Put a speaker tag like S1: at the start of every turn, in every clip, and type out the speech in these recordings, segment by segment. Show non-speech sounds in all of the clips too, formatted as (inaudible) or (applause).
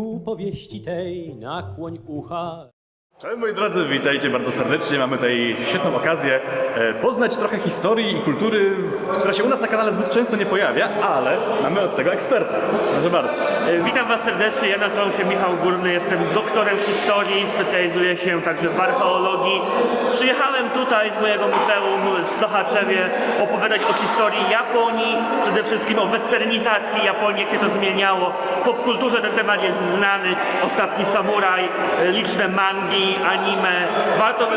S1: U powieści tej nakłoń ucha.
S2: Cześć moi drodzy, witajcie bardzo serdecznie. Mamy tutaj świetną okazję e, poznać trochę historii i kultury, która się u nas na kanale zbyt często nie pojawia, ale mamy od tego eksperta. Proszę bardzo.
S3: E, Witam Was serdecznie, ja nazywam się Michał Górny, jestem doktorem historii, specjalizuję się także w archeologii. Przyjechałem tutaj z mojego muzeum w Sochaczewie opowiadać o historii Japonii, przede wszystkim o westernizacji Japonii, jak się to zmieniało. W popkulturze ten temat jest znany, Ostatni Samuraj, e, liczne mangi, anime. Warto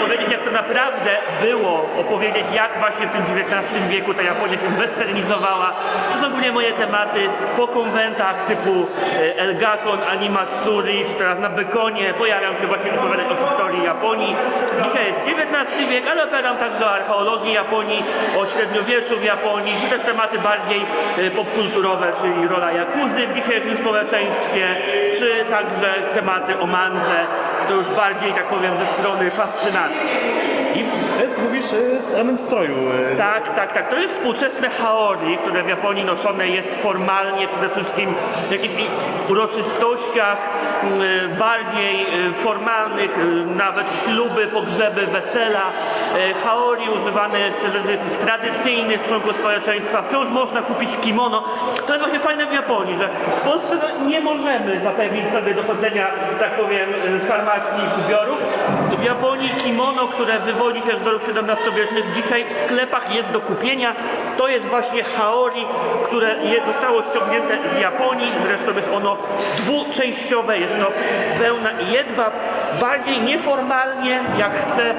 S3: powiedzieć jak to naprawdę było, opowiedzieć jak właśnie w tym XIX wieku ta Japonia się westernizowała. To są głównie moje tematy po konwentach typu e, Elgakon, Animatsuri, czy teraz na Bekonie. Pojawiam się właśnie opowiadać o historii Japonii. Dzisiaj jest XIX wiek, ale opowiadam także o archeologii Japonii, o średniowieczu w Japonii, czy też tematy bardziej e, popkulturowe, czyli rola Jakuzy w dzisiejszym społeczeństwie, czy także tematy o mandze, to już bardziej, tak powiem, ze strony fascynacji.
S2: Mówisz, e, z element stroju. e,
S3: Tak, tak, tak. To jest współczesne haori, które w Japonii noszone jest formalnie przede wszystkim w jakichś uroczystościach e, bardziej formalnych, nawet śluby, pogrzeby, wesela. Haori używane jest przez tradycyjnych członków społeczeństwa. Wciąż można kupić kimono. To jest właśnie fajne w Japonii, że w Polsce no, nie możemy zapewnić sobie dochodzenia, tak powiem, sarmackich ubiorów. W Japonii kimono, które wywodzi się z wzorów Dzisiaj w sklepach jest do kupienia. To jest właśnie haori, które zostało ściągnięte z Japonii. Zresztą jest ono dwuczęściowe. Jest to wełna i jedwab. Bardziej nieformalnie, jak chce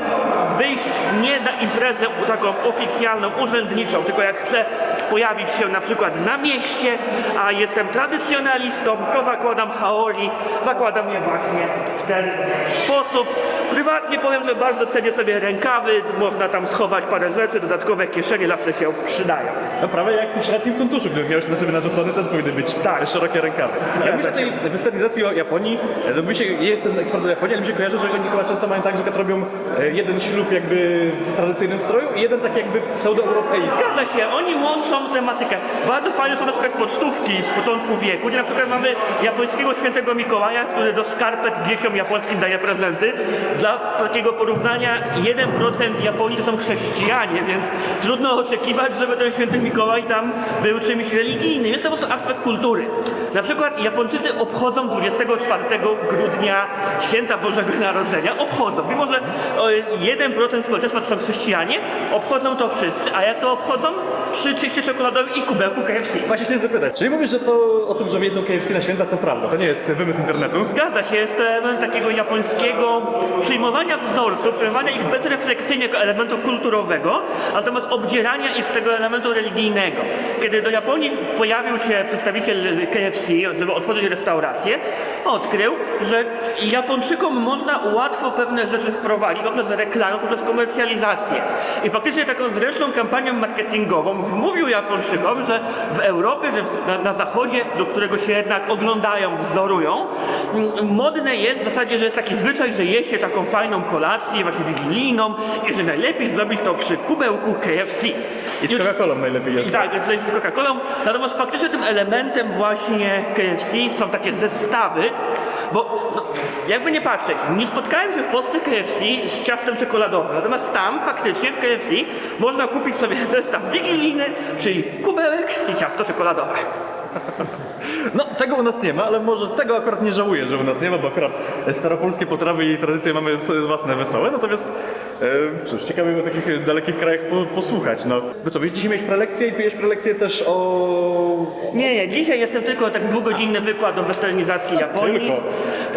S3: wyjść nie na imprezę taką oficjalną, urzędniczą, tylko jak chce pojawić się na przykład na mieście, a jestem tradycjonalistą, to zakładam haori, zakładam je właśnie w ten sposób. Prywatnie powiem, że bardzo cenię sobie rękawy, można tam schować parę rzeczy, dodatkowe kieszenie zawsze się przydają.
S2: No prawie jak w szwedzkim kuntuszu, który miałeś na sobie narzucony, też powinny być tak. szerokie rękawy. Ja mówię o tej westernizacji o Japonii, no mi się, ja jestem ekspert do Japonii, ale mi się kojarzy, że oni chyba często mają tak, że robią e, jeden ślub jakby w tradycyjnym stroju i jeden tak jakby pseudoeuropejski.
S3: Zgadza się, oni łączą tematykę. Bardzo fajne są na przykład pocztówki z początku wieku, gdzie na przykład mamy japońskiego świętego Mikołaja, który do skarpet dzieciom japońskim daje prezenty. Dla takiego porównania 1% Japonii to są chrześcijanie, więc trudno oczekiwać, żeby ten święty Mikołaj tam był czymś religijnym. Jest to po prostu aspekt kultury. Na przykład Japończycy obchodzą 24 grudnia święta Bożego Narodzenia. Obchodzą. Mimo, że o, 1% społeczeństwa to są chrześcijanie, obchodzą to wszyscy. A jak to obchodzą? Przy czyście czekoladowym i kubełku KFC.
S2: Właśnie chciałem zapytać, czyli mówisz, że to o tym, że wiedzą KFC na święta to prawda, to nie jest wymysł internetu?
S3: Zgadza się, jest to element takiego japońskiego przyjmowania wzorców, przyjmowania ich bezrefleksyjnie jako elementu kulturowego, natomiast obdzierania ich z tego elementu religijnego. Kiedy do Japonii pojawił się przedstawiciel KFC, żeby otworzyć restaurację, odkrył, że Japończykom można łatwo pewne rzeczy wprowadzić poprzez reklamę, poprzez komercjalizację. I faktycznie taką zręczną kampanią marketingową wmówił Japończykom, że w Europie, że na, na zachodzie, do którego się jednak oglądają, wzorują, mm, modne jest w zasadzie, że jest taki zwyczaj, że je się taką fajną kolację, właśnie wigilijną i że najlepiej zrobić to przy kubełku KFC.
S2: I z Coca-Colą najlepiej jest.
S3: tak, tutaj z Coca-Colą. Natomiast faktycznie tym elementem właśnie KFC są takie zestawy, bo no, jakby nie patrzeć, nie spotkałem się w Polsce KFC z ciastem czekoladowym. Natomiast tam faktycznie w KFC można kupić sobie (laughs) zestaw wigilijny, czyli kubełek i ciasto czekoladowe.
S2: Tego u nas nie ma, ale może tego akurat nie żałuję, że u nas nie ma, bo akurat staropolskie potrawy i tradycje mamy własne wesołe, natomiast cóż, ciekawe o takich dalekich krajach po, posłuchać. No, wy co, dzisiaj mieć prelekcję i pijesz prelekcję też o...
S3: Nie, nie, dzisiaj jestem tylko tak dwugodzinny wykład o westernizacji Japonii.
S2: tylko.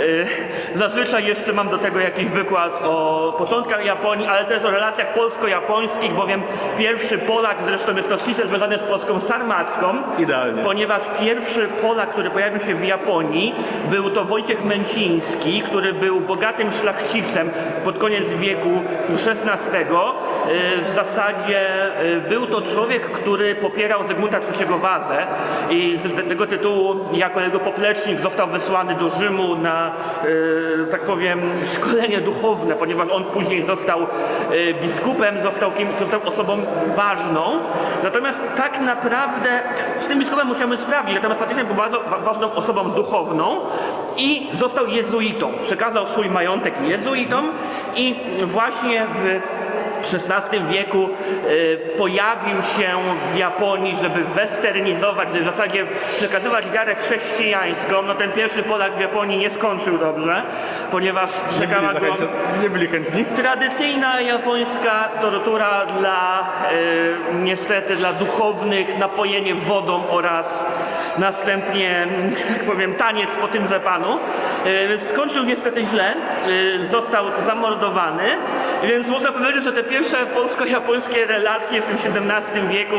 S3: Y, Zazwyczaj jeszcze mam do tego jakiś wykład o początkach Japonii, ale też o relacjach polsko-japońskich, bowiem pierwszy Polak, zresztą jest to ściśle związane z Polską sarmacką,
S2: Idealnie.
S3: ponieważ pierwszy Polak, który pojawił się w Japonii, był to Wojciech Męciński, który był bogatym szlachcicem pod koniec wieku XVI. Y, W zasadzie y, był to człowiek, który popierał Zygmunta III Wazę i z tego tytułu jako jego poplecznik został wysłany do Rzymu na, y, tak powiem, szkolenie duchowne, ponieważ on później został biskupem, został, kim, został osobą ważną. Natomiast tak naprawdę z tym biskupem musiałem sprawdzić, natomiast faktycznie był bardzo wa- ważną osobą duchowną. I został jezuitą. Przekazał swój majątek jezuitom i właśnie w XVI wieku y, pojawił się w Japonii, żeby westernizować, żeby w zasadzie przekazywać wiarę chrześcijańską. No ten pierwszy Polak w Japonii nie skończył dobrze, ponieważ
S2: Nie
S3: czekała go
S2: nie byli chętni.
S3: tradycyjna japońska tortura dla y, niestety dla duchownych, napojenie wodą oraz następnie, (laughs) powiem, taniec po tymże panu. Y, skończył niestety źle, y, został zamordowany, więc można powiedzieć, że te pierwsze polsko-japońskie relacje w tym XVII wieku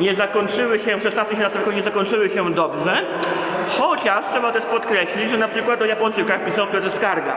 S3: nie zakończyły się, w XVI-XVII wieku nie zakończyły się dobrze. Chociaż trzeba też podkreślić, że na przykład o Japończykach pisał Piotr Skarga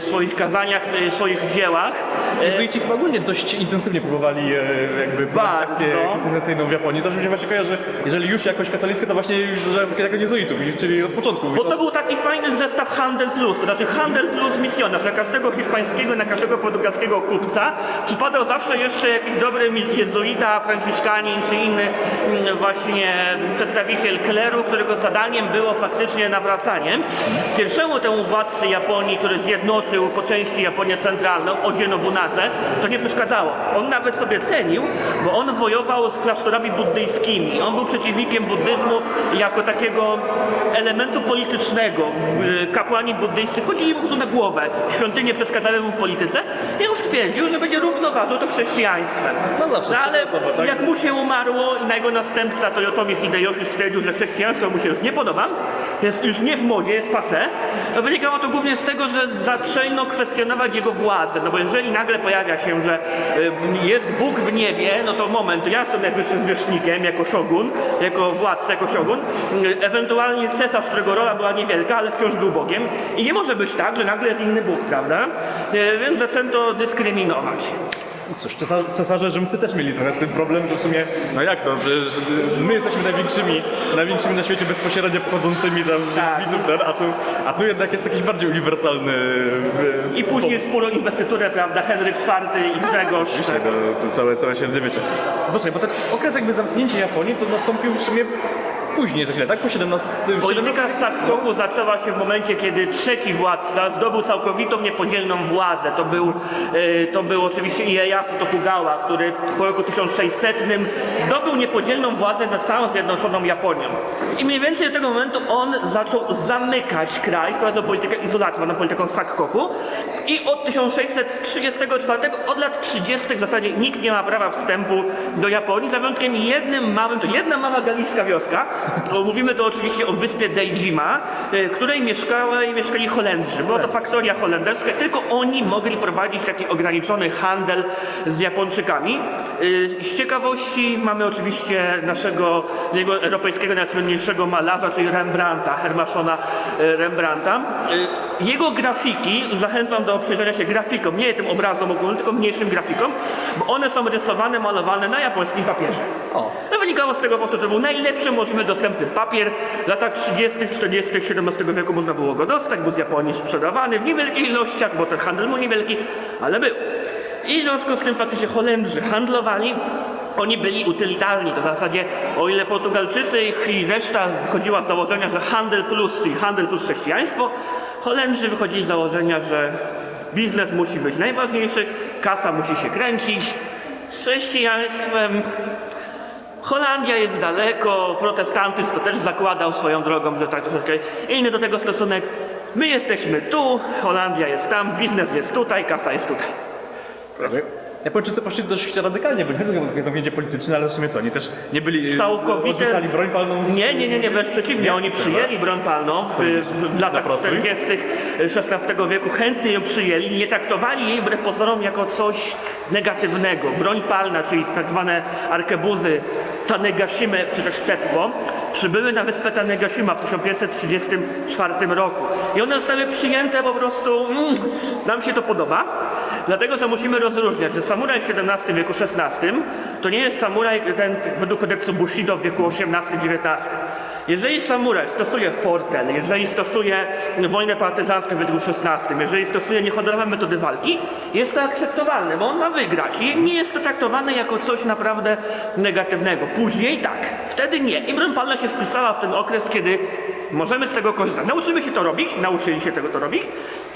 S3: w swoich kazaniach, w swoich dziełach. E,
S2: Jezuici chyba ogólnie dość intensywnie próbowali e, jakby prowadzić akcję chrystianizacyjną w Japonii. Zawsze mi się właśnie kojarzy, że jeżeli już jakoś katolickie, to właśnie już jako jezuitów, czyli od początku.
S3: Bo to był taki fajny zestaw Handel Plus, to znaczy Handel Plus misjonarz. Na każdego hiszpańskiego, na każdego portugalskiego kupca przypadał zawsze jeszcze jakiś dobry jezuita, franciszkanin czy inny mm, właśnie przedstawiciel kleru, którego zadaniem było faktycznie nawracanie. Pierwszemu temu władcy Japonii, który zjednoczył po części Japonię centralną, Odzie Nobunadze, to nie przeszkadzało. On nawet sobie cenił, bo on wojował z klasztorami buddyjskimi. On był przeciwnikiem buddyzmu jako takiego elementu politycznego. Kapłani buddyjscy wchodzili mu na głowę. Świątynie przeszkadzały mu w polityce i on stwierdził, że będzie równoważył to chrześcijaństwem.
S2: No zawsze
S3: ale
S2: trzeba osoba, tak?
S3: jak mu się umarło i na jego następca Toyotomi Hideyoshi stwierdził, że chrześcijaństwo mu się już nie podoba, jest już nie w modzie, jest to wynikało to głównie z tego, że zaczęto kwestionować jego władzę. No bo jeżeli nagle pojawia się, że y, jest Bóg w niebie, no to moment, ja jestem najwyższym zwierzchnikiem jako szogun, jako władca, jako szogun, y, ewentualnie cesarz, którego rola była niewielka, ale wciąż był Bogiem i nie może być tak, że nagle jest inny Bóg, prawda? Y, Więc zaczęto dyskryminować.
S2: Cóż, cesarze, cesarze rzymscy też mieli trochę z tym problem, że w sumie, no jak to, że, że my jesteśmy największymi, największymi na świecie bezpośrednio pochodzącymi tam
S3: Tak.
S2: mitów, ten, a tu, a tu jednak jest jakiś bardziej uniwersalny... e,
S3: I później wspólną inwestyturę, prawda, Henryk IV i Grzegorz.
S2: Oczywiście, to, to całe, całe średniowiecie. Posłuchaj, bo ten okres jakby zamknięcia Japonii to nastąpił w sumie później za chwilę, tak? Po 17... w
S3: Polityka Sakoku zaczęła się w momencie, kiedy trzeci władca zdobył całkowitą niepodzielną władzę. To był, e, to był oczywiście Ieyasu Tokugawa, który po roku 1600 zdobył niepodzielną władzę nad całą zjednoczoną Japonią. I mniej więcej do tego momentu on zaczął zamykać kraj, wprowadzał politykę izolacji, zwaną polityką Sakkoku. I od 1634, od lat 30 w zasadzie nikt nie ma prawa wstępu do Japonii, za wyjątkiem jednym małym, to jedna mała galijska wioska, mówimy tu oczywiście o wyspie Deijima, y, której mieszkały, mieszkali Holendrzy. Była to faktoria holenderska, tylko oni mogli prowadzić taki ograniczony handel z Japończykami. Y, Z ciekawości mamy oczywiście naszego europejskiego najsłynniejszego malarza, czyli Rembrandta, Hermaszona Rembrandta. Y, Jego grafiki, zachęcam do przyjrzenia się grafikom, nie tym obrazom ogólnym, tylko mniejszym grafikom, bo one są rysowane, malowane na japońskim papierze.
S2: O.
S3: No wynikało z tego po prostu, że to był najlepszy możliwy dostępny papier. W latach 30., 40., XVII wieku można było go dostać, był z Japonii sprzedawany w niewielkich ilościach, bo ten handel był niewielki, ale był. I w związku z tym faktycznie Holendrzy handlowali, oni byli utylitarni, to w zasadzie o ile Portugalczycy i reszta wychodziła z założenia, że handel plus, czyli handel plus chrześcijaństwo, Holendrzy wychodzili z założenia, że biznes musi być najważniejszy, kasa musi się kręcić, z chrześcijaństwem Holandia jest daleko, protestantyzm to też zakładał swoją drogą, że tak troszeczkę inny do tego stosunek. My jesteśmy tu, Holandia jest tam, biznes jest tutaj, kasa jest tutaj.
S2: Japończycy poszli dość radykalnie, bo nie chodzi o takie zamknięcie polityczne, ale w sumie co, oni też nie byli... e,
S3: Całkowite...
S2: Odrzucali broń palną?
S3: Nie, nie, nie, nie, wręcz przeciwnie, oni przyjęli broń palną w, w, latach
S2: Naprostuj.
S3: 40. XVI wieku, chętnie ją przyjęli, nie traktowali jej wbrew pozorom jako coś negatywnego. Broń palna, czyli tak zwane arkebuzy Tanegashimy, czy też Tetło, przybyły na wyspę Tanegashima w 1534 roku. I one zostały przyjęte po prostu, mm, nam się to podoba, dlatego że musimy rozróżniać, że samuraj w XVII wieku, XVI to nie jest samuraj ten według kodeksu Bushido w wieku XVIII-XIX. Jeżeli samuraj stosuje fortel, jeżeli stosuje wojnę partyzancką w wieku XVI, jeżeli stosuje niehonorowe metody walki, jest to akceptowalne, bo on ma wygrać i nie jest to traktowane jako coś naprawdę negatywnego. Później tak, wtedy nie. I broń palna się wpisała w ten okres, kiedy możemy z tego korzystać. Nauczymy się to robić, nauczyli się tego to robić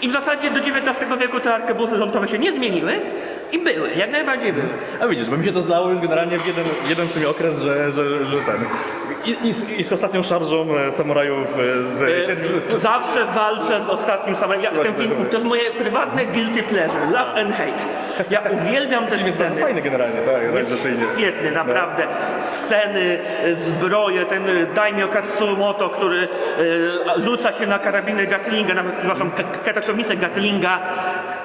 S3: i w zasadzie do XIX wieku te arkebuzy lądowe się nie zmieniły i były, jak najbardziej były.
S2: A widzisz, bo mi się to zlało już generalnie w jeden, jeden w sumie okres, że, że, że ten. I, i, z, I z ostatnią szarżą e, samurajów e, z...
S3: E, Zawsze walczę z ostatnim samym. Ja, ten film to jest moje prywatne guilty pleasure, love and hate. Ja uwielbiam te
S2: Film jest
S3: sceny.
S2: fajny generalnie, tak, realizacyjnie.
S3: Świetny, naprawdę. Sceny, e, zbroje, ten e, Daimyo Katsumoto, który e, rzuca się na karabiny Gatlinga, na, przepraszam, ka- kataczownicę Gatlinga.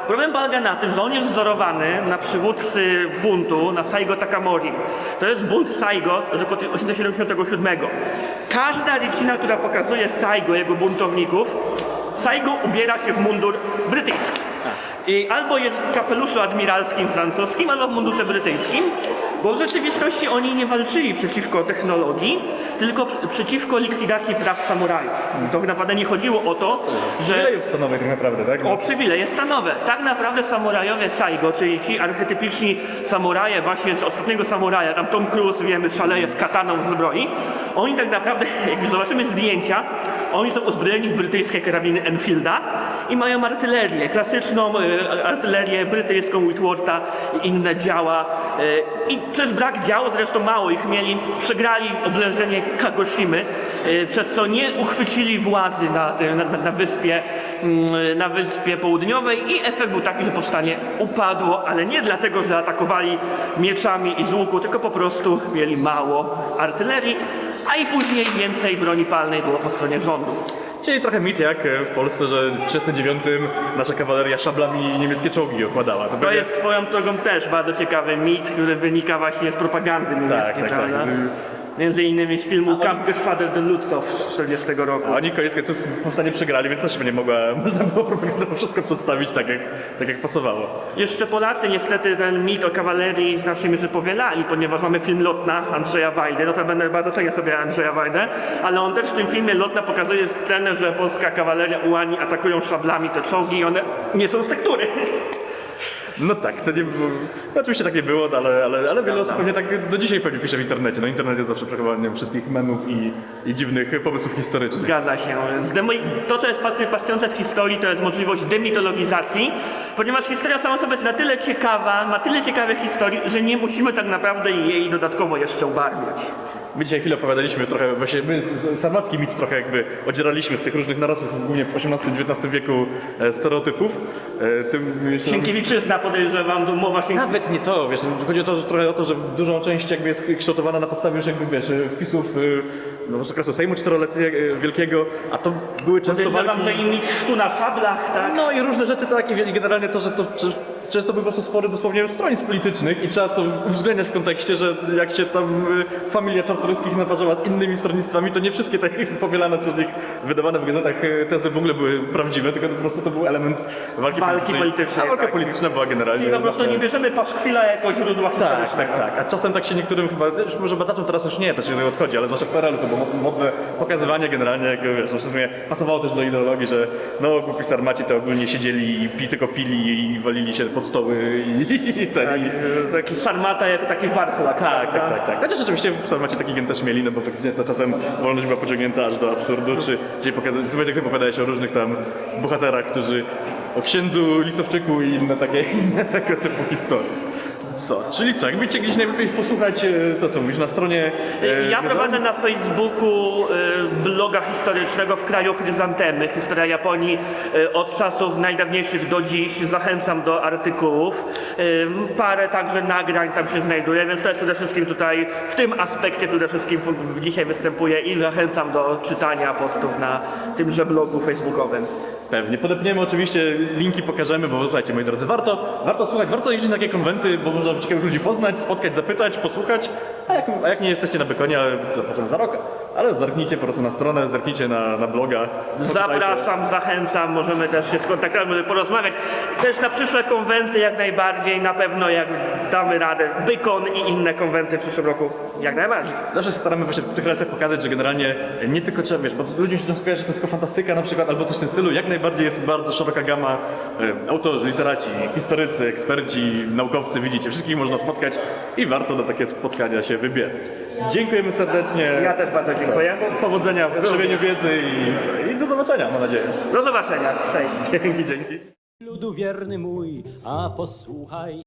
S3: Problem polega na tym, że on jest wzorowany na przywódcy buntu, na Saigo Takamori. To jest bunt Saigo z roku 1877. Każda dziecina, która pokazuje Saigo, jego buntowników, Saigo ubiera się w mundur brytyjski. I albo jest w kapeluszu admiralskim francuskim, albo w mundurze brytyjskim, bo w rzeczywistości oni nie walczyli przeciwko technologii, tylko przeciwko likwidacji praw samurajów. To naprawdę nie chodziło o to, że
S2: Przywilejów stanowych tak naprawdę, tak?
S3: o przywileje stanowe. Tak naprawdę samurajowie Saigo, czyli ci archetypiczni samuraje właśnie z ostatniego samuraja, tam Tom Cruise, wiemy, szaleje z kataną w zbroi, oni tak naprawdę, (laughs) jak zobaczymy zdjęcia, oni są uzbrojeni w brytyjskie karabiny Enfielda i mają artylerię, klasyczną e, artylerię brytyjską Whitwortha i inne działa. E, I przez brak działu, zresztą mało ich mieli, przegrali oblężenie Kagoshimy, e, przez co nie uchwycili władzy na, na, na wyspie mm, na Wyspie Południowej i efekt był taki, że powstanie upadło, ale nie dlatego, że atakowali mieczami i z łuku, tylko po prostu mieli mało artylerii, a i później więcej broni palnej było po stronie rządu.
S2: Czyli trochę mit jak e, w Polsce, że w 39 nasza kawaleria szablami niemieckie czołgi okładała.
S3: To jest swoją drogą też bardzo ciekawy mit, który wynika właśnie z propagandy niemieckiej,
S2: tak, tak.
S3: prawda? Między innymi z filmu Kampfgeschwader de Lutzow z 40 roku.
S2: A oni koniec końców powstanie przegrali, więc też nie mogła, (laughs) można było propagandowo wszystko przedstawić tak jak, tak jak pasowało.
S3: Jeszcze Polacy niestety ten mit o kawalerii znacznie mierze powielali, ponieważ mamy film Lotna Andrzeja Wajdy. No to będę bardzo cenię sobie Andrzeja Wajdę, ale on też w tym filmie Lotna pokazuje scenę, że polska kawaleria ułani atakują szablami te czołgi i one nie są z tektury.
S2: No tak, to nie było, no oczywiście tak nie było, ale, ale, ale wiele osób pewnie tak do dzisiaj pewnie pisze w internecie. No internet jest zawsze przechowaniem wszystkich memów i, i dziwnych pomysłów historycznych.
S3: Zgadza się. To, co jest fascynujące w historii, to jest możliwość demitologizacji, ponieważ historia sama sobie jest na tyle ciekawa, ma tyle ciekawych historii, że nie musimy tak naprawdę jej dodatkowo jeszcze ubarwiać.
S2: My dzisiaj chwilę opowiadaliśmy trochę, właśnie my z- mit trochę jakby odzieraliśmy z tych różnych narosłych, głównie w XVIII-XIX wieku e, stereotypów. E, tym, myślę,
S3: Sienkiewiczyzna podejrzewam, mowa Sienkiewicza.
S2: Nawet nie to, wiesz, chodzi o to, że trochę o to, że dużą część jakby jest kształtowana na podstawie już jakby, wiesz, wpisów y, no, z okresu Sejmu Czteroletniego y, Wielkiego, a to były często
S3: Podejrzewam,
S2: walki...
S3: że im chrztu na szablach, tak?
S2: No i różne rzeczy tak i generalnie to, że to czy, często były po prostu spory dosłownie stronnictw politycznych i trzeba to uwzględniać w kontekście, że jak się tam y, familia Czartoryskich naparzyła z innymi stronnictwami, to nie wszystkie te (laughs) powielane przez nich wydawane w gazetach y, tezy w ogóle były prawdziwe, tylko po prostu to był element walki,
S3: Walki politycznej,
S2: A walka
S3: tak.
S2: polityczna była generalnie
S3: Czyli po prostu
S2: zawsze-
S3: nie bierzemy paszkwila jako źródła
S2: tak,
S3: historycznego.
S2: tak, tak. A czasem tak się niektórym chyba, już może badaczom teraz już nie, to się nie odchodzi, ale zwłaszcza w PRL to było mod- modne pokazywanie generalnie, jak wiesz, no, w sumie pasowało też do ideologii, że no głupi sarmaci to ogólnie siedzieli i pi, tylko pili i walili się pod stoły i, i ten.
S3: Tak,
S2: i,
S3: e, taki sarmata jako taki warchlak.
S2: tak, tak, tak, tak. Chociaż oczywiście sarmaci taki gen też mieli, no bo faktycznie to czasem wolność była pociągnięta aż do absurdu, czy gdzie pokazać, tu Wojtek opowiadałeś o różnych tam bohaterach, którzy o księdzu Lisowczyku i inne takie, (laughs) inne tego typu historie. Co? Czyli co, jakbyście gdzieś najlepiej posłuchać, e, to co mówisz, na stronie... e,
S3: Ja prowadzę na Facebooku y, bloga historycznego w kraju chryzantemy, historia Japonii y, od czasów najdawniejszych do dziś. Zachęcam do artykułów. Parę także nagrań tam się znajduje, więc to jest przede wszystkim tutaj w tym aspekcie przede wszystkim w- dzisiaj występuję i zachęcam do czytania postów na tymże blogu facebookowym.
S2: Pewnie. Podepniemy oczywiście, linki pokażemy, bo słuchajcie, moi drodzy, warto, warto słuchać, warto jeździć na takie konwenty, bo można ciekawych ludzi poznać, spotkać, zapytać, posłuchać, a jak, a jak nie jesteście na Bykonie, zapraszam za rok, ale zerknijcie po prostu na stronę, zerknijcie na, na bloga. poczytajcie.
S3: Zapraszam, zachęcam, możemy też się skontaktować, możemy porozmawiać. Też na przyszłe konwenty jak najbardziej, na pewno jak damy radę. Bykon i inne konwenty w przyszłym roku jak najbardziej.
S2: Zawsze się staramy właśnie w tych relacjach pokazać, że generalnie nie tylko trzeba, wiesz, bo ludziom się często kojarzy, że to jest tylko fantastyka na przykład, albo coś w tym stylu, jak najbardziej jest bardzo szeroka gama e, autorzy, literaci, historycy, eksperci, naukowcy, widzicie, wszystkich można spotkać i warto na takie spotkania się wybierać. Dziękujemy serdecznie.
S3: Ja też bardzo dziękuję.
S2: Powodzenia w krzewieniu wiedzy i, i do zobaczenia, mam nadzieję.
S3: Do zobaczenia. Cześć.
S2: Dzięki, dzięki.
S1: Ludu wierny mój, a posłuchaj